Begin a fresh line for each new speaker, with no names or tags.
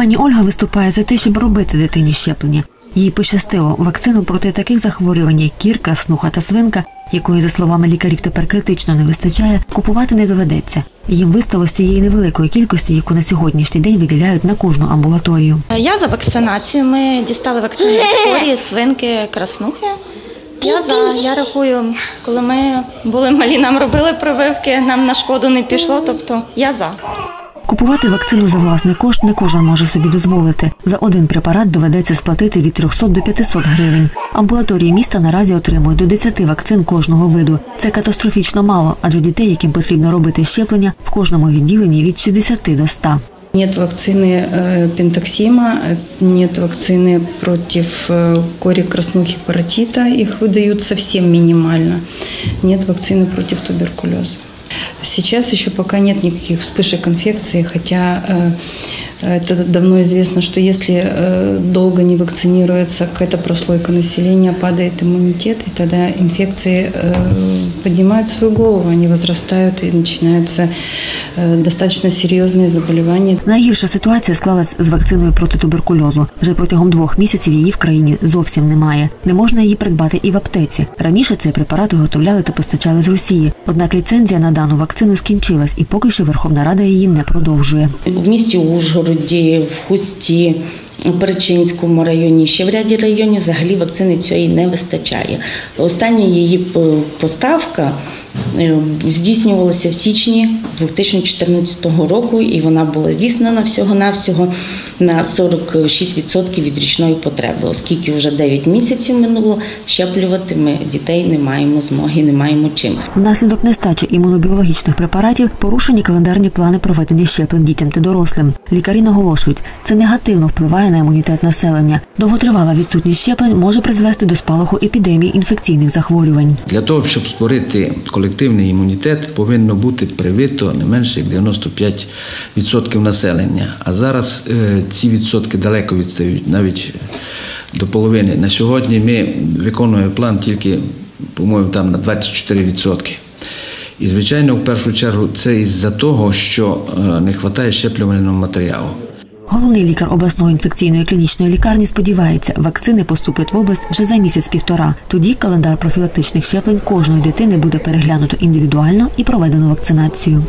Пані Ольга виступає за те, щоб робити дитині щеплення. Їй пощастило вакцину проти таких захворювань, як кірка, снуха та свинка, якої, за словами лікарів, тепер критично не вистачає, купувати не доведеться. Їм вистало з цієї невеликої кількості, яку на сьогоднішній день виділяють на кожну амбулаторію.
Я за вакцинацію. Ми дістали вакцину хворі, свинки, краснухи. Я за я рахую, коли ми були малі, нам робили прививки, нам на шкоду не пішло. Тобто я за.
Купувати вакцину за власний кошт не кожен може собі дозволити. За один препарат доведеться сплатити від 300 до 500 гривень. Амбулаторії міста наразі отримують до 10 вакцин кожного виду. Це катастрофічно мало, адже дітей, яким потрібно робити щеплення, в кожному відділенні від 60 до 100.
Нет вакцины э, пентоксима, э, нет вакцины против э, кори краснухи паротита, их выдают совсем минимально. Нет вакцины против туберкулеза. Сейчас еще пока нет никаких вспышек инфекции, хотя э, это давно известно, что если э, долго не вакцинируется какая-то прослойка населения, падает иммунитет, и тогда инфекции э, поднимают свою голову, они возрастают и начинаются э, достаточно серьезные заболевания.
Найгірша ситуація склалась з вакциною проти туберкульозу. Вже протягом двох місяців її в країні зовсім немає. Не можна її придбати і в аптеці. Раніше цей препарат виготовляли та постачали з Росії. Однак ліцензія на дану вакцину скінчилась, і поки що Верховна Рада її не продовжує.
в місті Ужгороді, в Хусті, у Перечинському районі, ще в ряді районів взагалі вакцини цієї не вистачає. Остання її поставка здійснювалася в січні 2014 року, і вона була здійснена всього-навсього на 46% від річної потреби, оскільки вже 9 місяців минуло, щеплювати ми дітей не маємо змоги, не маємо чим.
Внаслідок нестачі імунобіологічних препаратів порушені календарні плани проведення щеплень дітям та дорослим. Лікарі наголошують, це негативно впливає на імунітет населення. Довготривала відсутність щеплень може призвести до спалаху епідемії інфекційних захворювань.
Для того, щоб створити колективний імунітет, повинно бути привито не менше як 95% населення. А зараз е, ці відсотки далеко відстають, навіть до половини. На сьогодні ми виконуємо план тільки, по-моєму, там на 24%. І, звичайно, в першу чергу це із-за того, що е, не вистачає щеплювального матеріалу.
Головний лікар обласної інфекційної клінічної лікарні сподівається, вакцини поступлять в область вже за місяць-півтора. Тоді календар профілактичних щеплень кожної дитини буде переглянуто індивідуально і проведено вакцинацію.